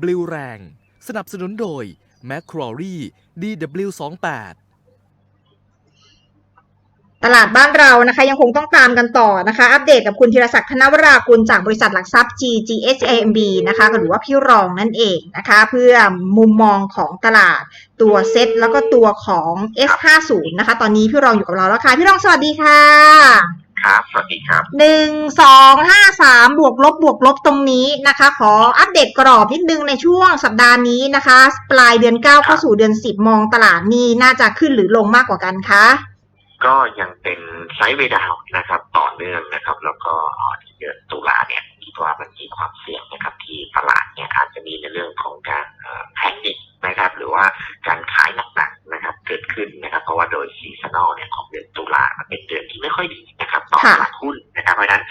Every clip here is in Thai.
บลิวแรง สนับสนุนโดย m c q u a r e DW28 ตลาดบ้านเรานะคะยังคงต้องตามกันต่อนะคะ อัปเดตกับคุณธีรศักดิ์ธนวรากุลจากบริษัทหลักทรัพย์ GGSAMB นะคะหรือว่าพี่รองนั่นเองนะคะ เพื่อมุมมองของตลาดตัวเซ็ตแล้วก็ตัวของ S50 นะคะ ตอนนี้พี่รองอยู่กับเราแล้วค่ะ พี่รองสวัสดีค่ะ ครับ สวัสดีครับ หนึ่งสองห้าสามบวกลบบวกลบตรงนี้นะคะ ขออัปเดตกรอบนิดนึงในช่วงสัปดาห์นี้นะคะ ปลายเดือนเก้าเข้าสู่เดือนสิบมองตลาดนี้น่าจะขึ้นหรือลงมากกว่ากันคะ ก็ยังเป็นไซด์เวย์ดาวน์นะครับ ต่อเนื่องนะครับ แล้วก็ที่เดือนตุลาเนี่ยคิดว่ามันมีความเสี่ยงนะครับ ที่ตลาดเนี่ยอาจจะมีในเรื่องของการแพนิคนะครับ หรือว่าการขายหนักๆนะครับ เกิดขึ้นนะครับ เพราะว่าโดยซีซันอลเนี่ยของเดือนตุลามันเป็นเดือนที่ไม่ค่อยดีนะ ค่ะลาดหุ้นนะครับเพราะฉะนั้น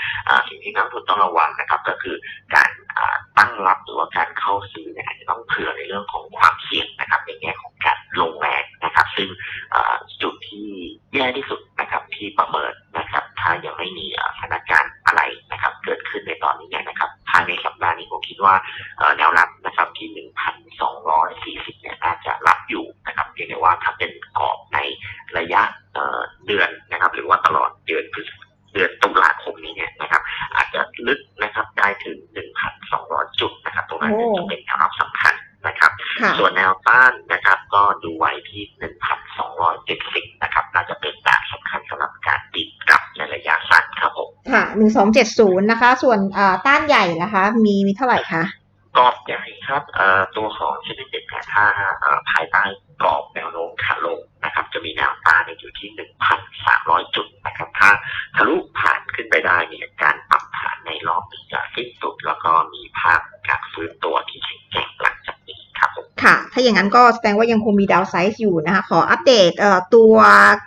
สิ่งที่นักลงทุนต้องระวังนะครับ ก็คือการตั้งรับหรือว่าการเข้าซื้อเนี่ยอาจจะต้องเผื่อในเรื่องของความเสี่ยงนะครับในแง่ของการลงแรงนะครับ ซึ่งจุดที่แย่ที่สุดนะครับที่ประเมินนะครับ ถ้ายังไม่มีสถานการณ์อะไรนะครับ เกิดขึ้นในตอนนี้เนี่ยนะครับภายในสัปดาห์นี้ผมคิดว่าแนวรับ ครับได้ถึง1,200 จุดนะครับ ตรงนั้นเนี่ยโอ้จะเป็นแนวรับสำคัญนะครับค่ะส่วนแนวต้านนะครับ ก็ดูไว้ที่ 1,270 นะครับ น่าจะเป็นด่านสำคัญสำหรับการติดกลับในระยะสั้นครับผมค่ะหนึ่งสองเจ็ดศูนย์นะคะ ส่วนอ่าต้านใหญ่นะคะ มีมีเท่าไหร่คะกรอบใหญ่ครับเอ่อตัวของเซ็นดิเด็กเนี่ยถ้าเอ่อภายใต้กรอบแนวโน้ม จะสิ้นสุดแล้วก็มีภาพการฟื้นตัวที่แข็งแกร่งหลังจากนี้ครับผมค่ะ ถ้าอย่างนั้นก็แสดงว่ายังคงมีดาวไซส์อยู่นะคะ ขออัปเดตเอ่อตัว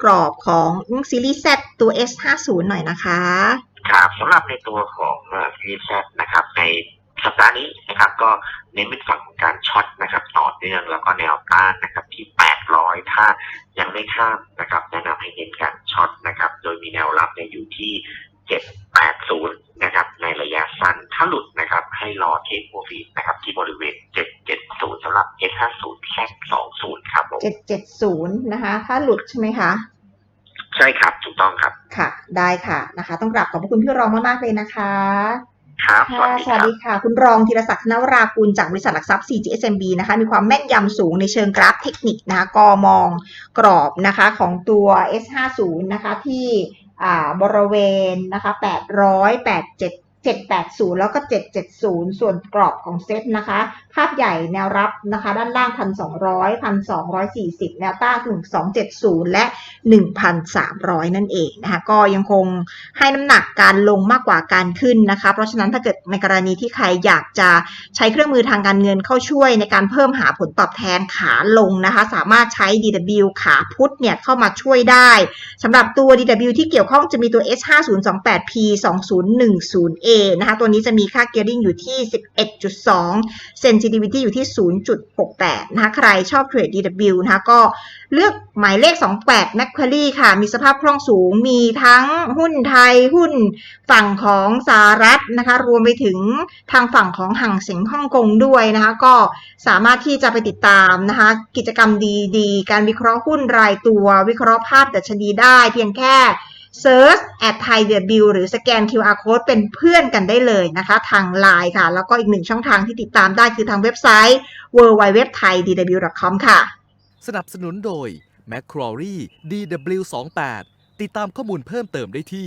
กรอบของซีรีส์ Z ตัว S50 หน่อยนะคะครับสำหรับในตัวของซีรีส์นะครับในสัปดาห์นี้นะครับก็เน้นเป็นฝั่งของการช็อตนะครับต่อเนื่องแล้วก็แนวต้านนะครับที่ 800 ถ้ายังไม่ข้ามนะครับแนะนำให้เน้นการช็อตนะครับโดยมีแนวรับเนี่ยอยู่ที่ 780 นะครับ ในระยะสั้น ถ้าหลุดนะครับ ให้รอเทคโปรฟิตนะครับ ที่บริเวณ 770สำหรับ S50 แค่20 ครับผม770 นะคะ ถ้าหลุดใช่ไหมคะ ใช่ครับ ถูกต้องครับ ค่ะ ได้ค่ะนะคะ ต้องกราบขอบพระคุณพี่รองมากๆเลยนะคะครับสวัค่ะสดีสควัสรับดีค่ะคุณรองธีรศักดิ์ธนวรากุลจากบริษัทหลักทรัพย์ CGSMB นะคะ มีความแม่นยำสูงในเชิงกราฟเทคนิคนะคะก็มองกรอบนะคะของตัว S50 นะคะที่อ่า บริเวณนะคะ800 87 780 แล้วก็ 770 ส่วนกรอบของเซตนะคะ ภาพใหญ่แนวรับนะคะ ด้านล่าง 1,200 1,240 แนวต้าน1270 และ 1,300 นั่นเองนะคะ ก็ยังคงให้น้ำหนักการลงมากกว่าการขึ้นนะคะ เพราะฉะนั้นถ้าเกิดในกรณีที่ใครอยากจะใช้เครื่องมือทางการเงินเข้าช่วยในการเพิ่มหาผลตอบแทนขาลงนะคะ สามารถใช้ DW ขาพุทธเนี่ยเข้ามาช่วยได้สำหรับตัว DW ที่เกี่ยวข้องจะมีตัว S5028P 2010A นะคะตัวนี้จะมีค่าเกียร์ดิ้งอยู่ที่ 11.2 sensitivity อยู่ที่ 0.68 นะคะใครชอบเทรด DW นะคะก็เลือกหมายเลข 28 m a c q u a r i e ค่ะ มีสภาพคล่องสูงมีทั้งหุ้นไทยหุ้นฝั่งของสหรัฐนะคะรวมไปถึงทางฝั่งของห่างเสียงฮ่องกงด้วยนะคะก็สามารถที่จะไปติดตามนะคะกิจกรรมดีๆ การวิเคราะห์หุ้นรายตัววิเคราะห์ภาพดัชนีได้เพียงแค่ Search at Thai DW หรือสแกน QR code เป็นเพื่อนกันได้เลยนะคะ ทาง Line ค่ะ แล้วก็อีกหนึ่งช่องทางที่ติดตามได้คือทางเว็บไซต์ www.thaidw.com ค่ะ สนับสนุนโดย m c q u a r e DW28 ติดตามข้อมูลเพิ่มเติมได้ที่